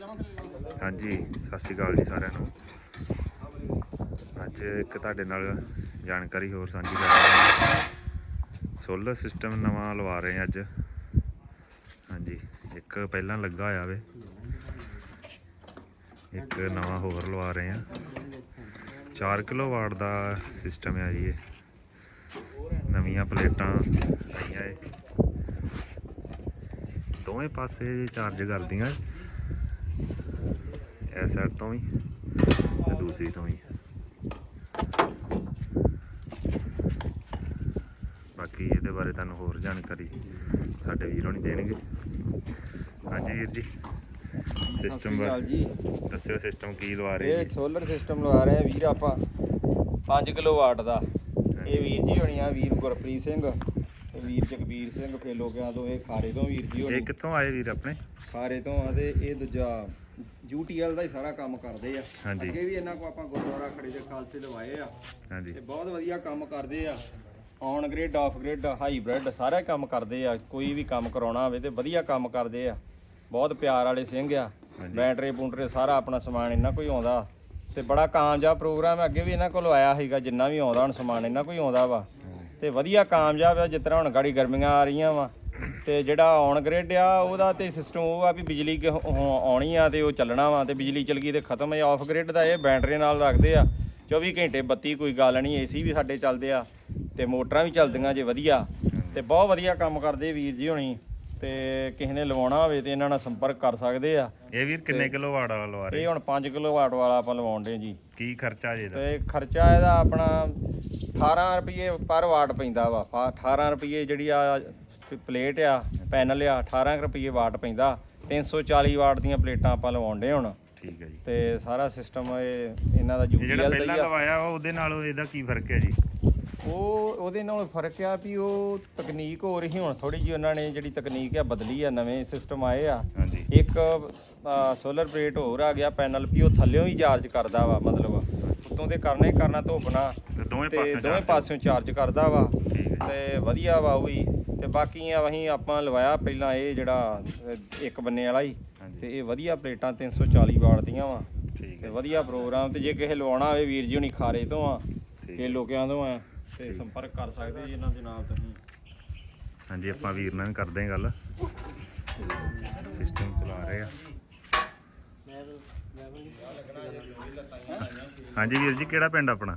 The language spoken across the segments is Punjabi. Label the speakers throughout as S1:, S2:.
S1: ਹਾਂਜੀ, ਸਤਿ ਸ਼੍ਰੀ ਅਕਾਲ ਜੀ ਸਾਰਿਆਂ ਨੂੰ। ਅੱਜ ਇੱਕ ਤੁਹਾਡੇ ਨਾਲ ਜਾਣਕਾਰੀ ਹੋਰ ਸਾਂਝੀ ਕਰ ਰਹੇ ਸੋਲਰ ਸਿਸਟਮ ਨਵਾਂ ਲਵਾ ਰਹੇ ਅੱਜ। ਹਾਂਜੀ, ਇੱਕ ਪਹਿਲਾਂ ਲੱਗਾ ਹੋਇਆ ਵੇ। ਇੱਕ ਨਵਾਂ ਹੋਰ ਲਵਾ ਰਹੇ ਹਾਂ। 4 ਕਿਲੋ ਵਾਟ ਦਾ ਸਿਸਟਮ ਹੈ ਜੀ ਇਹ। ਨਵੀਆਂ ਪਲੇਟਾਂ ਆਈਆਂ ਏ। ਦੋਵੇਂ ਪਾਸੇ ਚਾਰਜ ਕਰਦੀਆਂ। ਇਸ ਸਾਈਡ ਤੋਂ ਵੀ ਤੇ ਦੂਸਰੀ ਤੋਂ ਵੀ। ਬਾਕੀ ਇਹਦੇ ਬਾਰੇ ਤੁਹਾਨੂੰ ਹੋਰ ਜਾਣਕਾਰੀ ਸਾਡੇ ਵੀਰੋਂ ਨਹੀਂ ਦੇਣਗੇ। ਹਾਂਜੀ ਵੀਰ ਜੀ ਸਿਸਟਮ
S2: ਜੀ।
S1: ਦੱਸਿਓ ਸਿਸਟਮ ਕੀ ਲਵਾ ਰਹੇ
S2: ਇਹ ਸੋਲਰ ਸਿਸਟਮ ਲਵਾ ਰਹੇ ਆ ਵੀਰ ਆਪਾਂ 5 ਕਿਲੋ ਵਾਟ ਦਾ। ਇਹ ਵੀਰ ਜੀ ਹੋਣੀ ਆ ਵੀਰ ਗੁਰਪ੍ਰੀਤ ਸਿੰਘ ਵੀਰ ਜਗਬੀਰ ਸਿੰਘ ਫੇਲੋ ਕਿਆਂ ਤੋਂ ਇਹ ਖਾਰੇ ਤੋਂ ਵੀਰ ਜੀ
S1: ਇਹ
S2: ਹੋਣੀ
S1: ਕਿੱਥੋਂ ਆਏ ਵੀਰ ਆਪਣੇ?
S2: ਖਾਰੇ ਤੋਂ ਆ ਤੇ ਇਹ ਦੂਜਾ ਯੂਟੀਐਲ ਦਾ ਹੀ ਸਾਰਾ ਕੰਮ ਕਰਦੇ ਆ।
S1: ਹਾਂਜੀ।
S2: ਅੱਗੇ ਵੀ ਇਹਨਾਂ ਕੋ ਆਪਾਂ ਗੁਰਦੁਆਰਾ ਖੜੇ ਦੇ ਖਾਲਸੇ ਲਵਾਏ ਆ।
S1: ਹਾਂਜੀ।
S2: ਤੇ ਬਹੁਤ ਵਧੀਆ ਕੰਮ ਕਰਦੇ ਆ। On grid off grid hybrid ਸਾਰਾ ਕੰਮ ਕਰਦੇ ਆ। ਕੋਈ ਵੀ ਕੰਮ ਕਰਾਉਣਾ ਹੋਵੇ ਤੇ ਵਧੀਆ ਕੰਮ ਕਰਦੇ ਆ। ਬਹੁਤ ਪਿਆਰ ਵਾਲੇ ਸਿੰਘ ਆ।
S1: ਹਾਂਜੀ।
S2: ਬੈਟਰੀ ਬੂਟਰੇ ਸਾਰਾ ਆਪਣਾ ਸਮਾਨ ਇਹਨਾਂ ਕੋਈ ਆਉਂਦਾ। ਤੇ ਬੜਾ ਕਾਮਯਾਬ ਪ੍ਰੋਗਰਾਮ ਹੈ ਅੱਗੇ ਵੀ ਇਹਨਾਂ ਕੋਲ ਆਇਆ ਸੀਗਾ ਜਿੰਨਾ ਵੀ ਆਉਂਦਾ ਹੁਣ ਸਮਾਨ ਇਹਨਾਂ ਕੋਈ ਆਉਂਦਾ ਵਾ। ਤੇ ਵਧੀਆ ਕਾਮਯਾਬ ਆ ਜਿਸ ਤਰ੍ਹਾਂ ਹੁਣ ਗਾੜੀ ਗਰਮੀਆਂ ਆ ਰਹੀਆਂ ਵਾ। ਤੇ ਜਿਹੜਾ ਔਨ ਗ੍ਰਿਡ ਆ ਉਹਦਾ ਤੇ ਸਿਸਟਮ ਉਹ ਆ ਵੀ ਬਿਜਲੀ ਕਿ ਹੁ- ਆਉਣੀ ਆ ਤੇ ਉਹ ਚੱਲਣਾ ਵਾ ਤੇ ਬਿਜਲੀ ਚਲ ਗਈ ਤੇ ਖਤਮ ਹੈ ਆਫ ਗ੍ਰਿਡ ਦਾ ਇਹ ਬੈਟਰੀ ਨਾਲ ਰੱਖਦੇ ਆ। 24 ਘੰਟੇ ਬੱਤੀ ਕੋਈ ਗੱਲ ਨਹੀਂ ਏਸੀ ਵੀ ਸਾਡੇ ਚੱਲਦੇ ਆ ਤੇ ਮੋਟਰਾਂ ਵੀ ਚੱਲਦੀਆਂ ਜੇ ਵਧੀਆ ਤੇ ਬਹੁਤ ਵਧੀਆ ਕੰਮ ਕਰਦੇ ਵੀਰ ਜੀ ਹੋਣੀ ਤੇ ਕਿਸੇ ਨੇ ਲਵਾਉਣਾ ਹੋਵੇ ਤੇ ਇਹਨਾਂ ਨਾਲ ਸੰਪਰਕ ਕਰ ਸਕਦੇ ਆ।
S1: ਇਹ ਵੀਰ ਕਿੰਨੇ ਕਿਲੋ ਵਾਟ ਵਾਲਾ ਲਵਾ ਰਹੇ?
S2: ਇਹ ਹੁਣ 5 ਕਿਲੋ ਵਾਟ ਵਾਲਾ ਆਪਾਂ ਲਵਾਉਂਦੇ ਜੀ।
S1: ਕੀ ਖਰਚਾ ਜੇ ਦਾ
S2: ਤੇ ਖਰਚਾ ਇਹਦਾ ਆਪਣਾ 18 ਰੁਪਏ ਪਰ ਵਾਟ ਪੈਂਦਾ ਵਾ ਫਾ- 18 ਰੁਪਏ ਜਿਹੜੀ ਆ ਪਲੇਟ ਆ ਪੈਨਲ ਆ 18 ਰੁਪਏ ਵਾਟ ਪੈਂਦਾ। 340 ਵਾਟ ਦੀਆਂ ਪਲੇਟਾਂ ਆਪਾਂ ਲਵਾਉਂਦੇ ਹੁਣ।
S1: ਠੀਕ ਹੈ ਜੀ।
S2: ਤੇ ਸਾਰਾ ਸਿਸਟਮ ਇਹ ਇਹਨਾਂ ਦਾ
S1: ਇਹ ਜਿਹੜਾ
S2: ਯੂਪੀਐਲ
S1: ਪਹਿਲਾਂ
S2: ਦਾ
S1: ਲਵਾਇਆ ਉਹਦੇ ਨਾਲੋਂ ਇਹਦਾ ਕੀ ਫ਼ਰਕ ਹੈ ਜੀ?
S2: ਉਹ ਉਹਦੇ ਨਾਲ ਫ਼ਰਕ ਆ ਵੀ ਉਹ ਤਕਨੀਕ ਹੋ ਰਹੀ ਹੁਣ ਥੋੜੀ ਜਿਹੀ ਉਹਨਾਂ ਨੇ ਜਿਹੜੀ ਤਕਨੀਕ ਆ ਬਦਲੀ ਆ ਨਵੇਂ ਸਿਸਟਮ ਆਏ ਆ।
S1: ਹਾਂਜੀ।
S2: ਇੱਕ ਸੋਲਰ ਪਲੇਟ ਹੋਰ ਆ ਗਿਆ ਪੈਨਲ ਵੀ ਉਹ ਥੱਲੇੋਂ ਹੀ ਚਾਰਜ ਕਰਦਾ ਵਾ ਮਤਲਬ। ਉੱਤੋਂ ਤੇ ਕਰਨਾ ਹੀ ਕਰਨਾ ਧੋਪਣਾ
S1: ਤੇ ਦੋਵੇਂ ਪਾਸੇ
S2: ਦੋਵੇਂ ਪਾਸਿਓਂ ਚਾਰਜ ਕਰਦਾ ਵਾ। ਤੇ ਵਧੀਆ ਵਾ ਉਹ ਵੀ। ਤੇ ਬਾਕੀ ਆ ਅਸੀਂ ਆਪਾਂ ਲਵਾਇਆ ਪਹਿਲਾਂ ਇਹ ਜਿਹੜਾ ਅਹ, ਇੱਕ ਬੰਨੇ ਵਾਲਾ ਹੀ। ਤੇ ਇਹ ਵਧੀਆ ਪਲੇਟਾਂ 340 ਵਾਟ ਦੀਆਂ ਵਾ।
S1: ਠੀਕ
S2: ਤੇ
S1: ਹੈ।
S2: ਵਧੀਆ ਪ੍ਰੋਗਰਾਮ ਤੇ ਜੇ ਕਿਸੇ ਲਵਾਉਣਾ ਹੋਵੇ ਵੀਰ ਜੀ ਹੁਣੀ ਖਾਰੇ ਤੋਂ ਆ
S1: ਠੀਕ
S2: ਇਹ ਲੋਕਿਆਂ ਤੋਂ ਆ ਤੇ। ਸੰਪਰਕ ਕਰ ਸਕਦੇ ਜੀ ਇਹਨਾਂ ਦੇ ਨਾਲ ਤੁਸੀਂ।
S1: ਹਾਂਜੀ ਆਪਾਂ ਵੀਰ ਨਾਲ ਵੀ ਕਰਦੇ ਹਾਂ ਗੱਲ। ਸਿਸਟਮ ਚਲਾ ਰਹੇ ਆ। ਹਾਂਜੀ ਵੀਰ ਜੀ ਕਿਹੜਾ ਪਿੰਡ ਆਪਣਾ?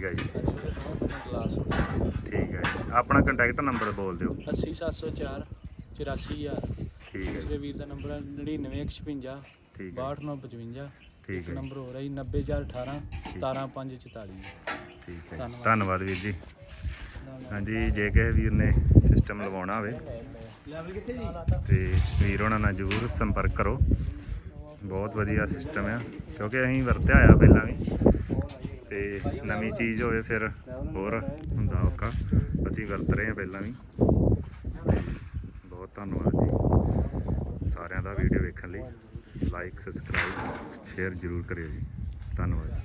S1: ਠੀਕ ਹੈ ਜੀ।
S3: ਗਲਾਸ
S1: ਠੀਕ ਹੈ ਜੀ। ਆਪਣਾ ਕੰਟੈਕਟ ਨੰਬਰ ਬੋਲ ਦਿਓ।
S3: 80704 84000
S1: ਠੀਕ ਹੈ
S3: ਦੂਸਰੇ ਵੀਰ ਦਾ ਨੰਬਰ 99156
S1: ਠੀਕ ਹੈ।
S3: 6255
S1: ਠੀਕ
S3: ਇੱਕ
S1: ਹੈ
S3: ਨੰਬਰ ਹੋ ਰਿਹਾ ਜੀ 90418 17544
S1: ਠੀਕ। ਹੈ
S3: ਧੰਨਵਾਦ।
S1: ਧੰਨਵਾਦ ਵੀਰ ਜੀ। ਹਾਂਜੀ ਜੇ ਕਿਸੇ ਵੀਰ ਨੇ ਸਿਸਟਮ ਲਵਾਉਣਾ ਹੋਵੇ
S3: ਲੈਵਲ ਕਿੱਥੇ ਜੀ?
S1: ਤੇ ਵੀਰ ਉਹਨਾਂ ਨਾਲ ਜ਼ਰੂਰ ਸੰਪਰਕ ਕਰੋ। ਬਹੁਤ ਵਧੀਆ ਸਿਸਟਮ ਆ। ਕਿਉਂਕਿ ਅਸੀਂ ਵਰਤਿਆ ਹੋਇਆ ਪਹਿਲਾਂ ਵੀ। ਤੇ ਨਵੀਂ ਚੀਜ਼ ਹੋਵੇ ਫਿਰ ਹੋਰ ਹੁੰਦਾ ਔਕਾ ਅਸੀਂ ਵਰਤ ਰਹੇ ਹਾਂ ਪਹਿਲਾਂ ਵੀ। ਬਹੁਤ ਧੰਨਵਾਦ ਜੀ। ਸਾਰਿਆਂ ਦਾ ਵੀਡੀਓ ਵੇਖਣ ਲਈ ਲਾਈਕ ਸਬਸਕ੍ਰਾਈਬ ਸ਼ੇਅਰ ਜ਼ਰੂਰ ਕਰਿਓ ਜੀ। ਧੰਨਵਾਦ।